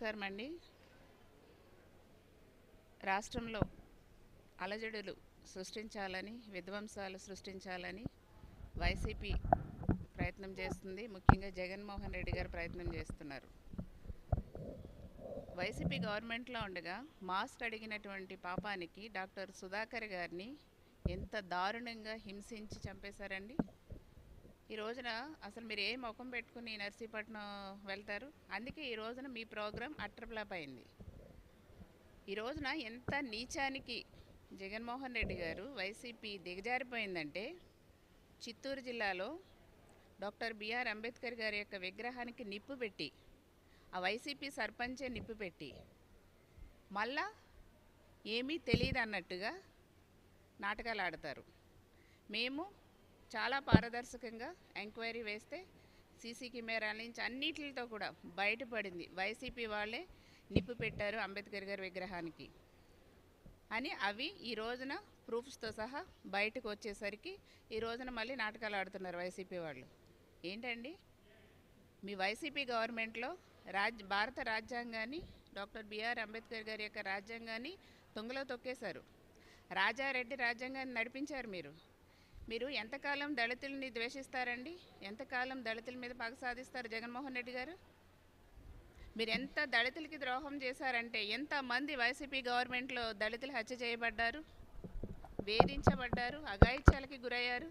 నమస్కారం అండి రాష్ట్రంలో అలజడులు సృష్టించాలని విధ్వంసాలు సృష్టించాలని వైసీపీ ప్రయత్నం చేస్తుంది. ముఖ్యంగా జగన్మోహన్ రెడ్డి గారు ప్రయత్నం చేస్తున్నారు. వైసీపీ గవర్నమెంట్లో ఉండగా మాస్క్ అడిగినటువంటి పాపానికి డాక్టర్ సుధాకర్ గారిని ఎంత దారుణంగా హింసించి చంపేశారండి? ఈ రోజున అసలు మీరు ఏ ముఖం పెట్టుకుని నర్సీపట్నం వెళ్తారు? అందుకే ఈ రోజున మీ ప్రోగ్రాం అట్రప్లాప్ అయింది. ఈ రోజున ఎంత నీచానికి జగన్మోహన్ రెడ్డి గారు వైసీపీ దిగజారిపోయిందంటే చిత్తూరు జిల్లాలో డాక్టర్ బిఆర్ అంబేద్కర్ గారి యొక్క విగ్రహానికి నిప్పు పెట్టి ఆ వైసీపీ సర్పంచే నిప్పు పెట్టి మళ్ళా ఏమీ తెలియదు అన్నట్టుగా నాటకాలు ఆడతారు. మేము చాలా పారదర్శకంగా ఎంక్వైరీ వేస్తే సీసీ కెమెరాల నుంచి అన్నిటితో కూడా బయటపడింది. వైసీపీ వాళ్ళే నిప్పు పెట్టారు అంబేద్కర్ గారి విగ్రహానికి. అని అవి ఈ రోజున ప్రూఫ్స్తో సహా బయటకు వచ్చేసరికి ఈ రోజున మళ్ళీ నాటకాలు ఆడుతున్నారు వైసీపీ వాళ్ళు. ఏంటండి? మీ వైసీపీ గవర్నమెంట్లో రాజ్ భారత రాజ్యాంగాన్ని డాక్టర్ బిఆర్ అంబేద్కర్ గారి యొక్క రాజ్యాంగాన్ని తొంగలో తొక్కేశారు. రాజారెడ్డి రాజ్యాంగాన్ని నడిపించారు మీరు. మీరు ఎంతకాలం దళితుల్ని ద్వేషిస్తారండి? ఎంతకాలం దళితుల మీద పగ సాధిస్తారు జగన్మోహన్ రెడ్డి గారు? మీరు ఎంత దళితులకి ద్రోహం చేశారంటే ఎంతమంది వైసీపీ గవర్నమెంట్లో దళితులు హత్య చేయబడ్డారు? వేధించబడ్డారు? అఘాయిత్యాలకి గురయ్యారు?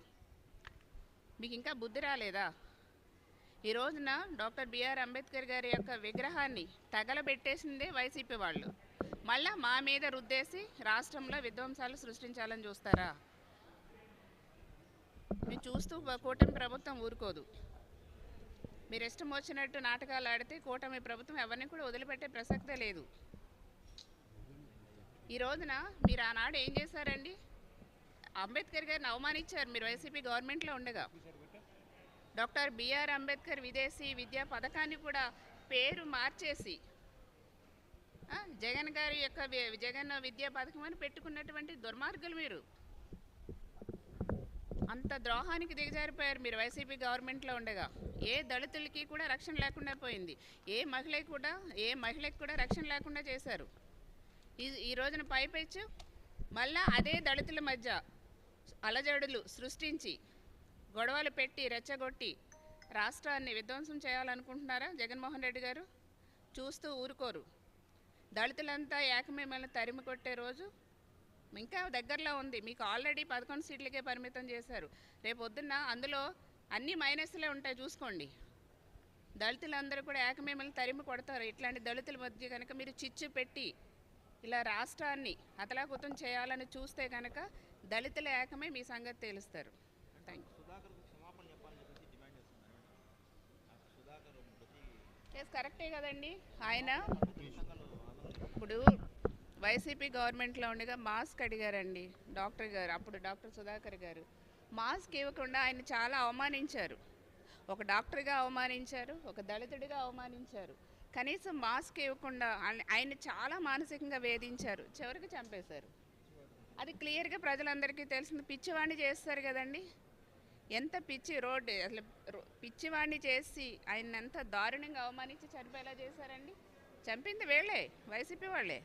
మీకు ఇంకా బుద్ధి రాలేదా? ఈ రోజున డాక్టర్ బిఆర్ అంబేద్కర్ గారి యొక్క విగ్రహాన్ని తగలబెట్టేసిందే వైసీపీ వాళ్ళు. మళ్ళా మా మీద రుద్దేసి రాష్ట్రంలో విధ్వంసాలు సృష్టించాలని చూస్తారా? మేము చూస్తూ కూటమి ప్రభుత్వం ఊరుకోదు. మీరు ఇష్టం వచ్చినట్టు నాటకాలు ఆడితే కూటమి ప్రభుత్వం ఎవరిని కూడా వదిలిపెట్టే ప్రసక్తే లేదు. ఈ రోజున మీరు ఆనాడు ఏం చేశారండి? అంబేద్కర్ గారిని అవమానించారు. మీరు వైసీపీ గవర్నమెంట్లో ఉండగా. డాక్టర్ బిఆర్ అంబేద్కర్ విదేశీ విద్యా పథకాన్ని కూడా పేరు మార్చేసి జగన్ గారి యొక్క జగన్ విద్యా పథకం అని పెట్టుకున్నటువంటి దుర్మార్గులు మీరు. అంత ద్రోహానికి దిగజారిపోయారు మీరు వైసీపీ గవర్నమెంట్లో ఉండగా. ఏ దళితులకి కూడా రక్షణ లేకుండా పోయింది. ఏ మహిళకి కూడా ఏ మహిళకి కూడా రక్షణ లేకుండా చేశారు. ఈ ఈ రోజున పైపెచ్చు మళ్ళా అదే దళితుల మధ్య అలజడులు సృష్టించి గొడవలు పెట్టి రెచ్చగొట్టి రాష్ట్రాన్ని విధ్వంసం చేయాలనుకుంటున్నారా జగన్మోహన్ రెడ్డి గారు? చూస్తూ ఊరుకోరు. దళితులంతా ఏకమే మళ్ళీ తరిమి కొట్టే రోజు ఇంకా దగ్గరలో ఉంది. మీకు ఆల్రెడీ పదకొండు సీట్లకే పరిమితం చేశారు. రేపు పొద్దున్న అందులో అన్ని మైనస్లే ఉంటాయి చూసుకోండి. దళితులందరూ కూడా ఏకమేమల్ని తరిమి కొడతారు. ఇట్లాంటి దళితుల మధ్య కనుక మీరు చిచ్చు పెట్టి ఇలా రాష్ట్రాన్ని అతలాకుతం చేయాలని చూస్తే కనుక దళితుల ఏకమే మీ సంగతి తేలుస్తారు. థ్యాంక్ యూ కరెక్టే కదండి. ఆయన ఇప్పుడు వైసీపీ గవర్నమెంట్లో ఉండగా మాస్క్ అడిగారండి డాక్టర్ గారు అప్పుడు డాక్టర్ సుధాకర్ గారు. మాస్క్ ఇవ్వకుండా ఆయన చాలా అవమానించారు. ఒక డాక్టర్గా అవమానించారు ఒక దళితుడిగా అవమానించారు. కనీసం మాస్క్ ఇవ్వకుండా ఆయన- ఆయన చాలా మానసికంగా వేధించారు. చివరికి చంపేశారు. అది క్లియర్గా ప్రజలందరికీ తెలిసింది. పిచ్చివాణ్ణి చేస్తారు కదండి. ఎంత పిచ్చి రోడ్డు అసలు రో- పిచ్చివాణ్ణి చేసి ఆయన ఎంత దారుణంగా అవమానించి చనిపోయేలా చేశారండి. చంపింది వీళ్ళే వైసీపీ వాళ్ళే.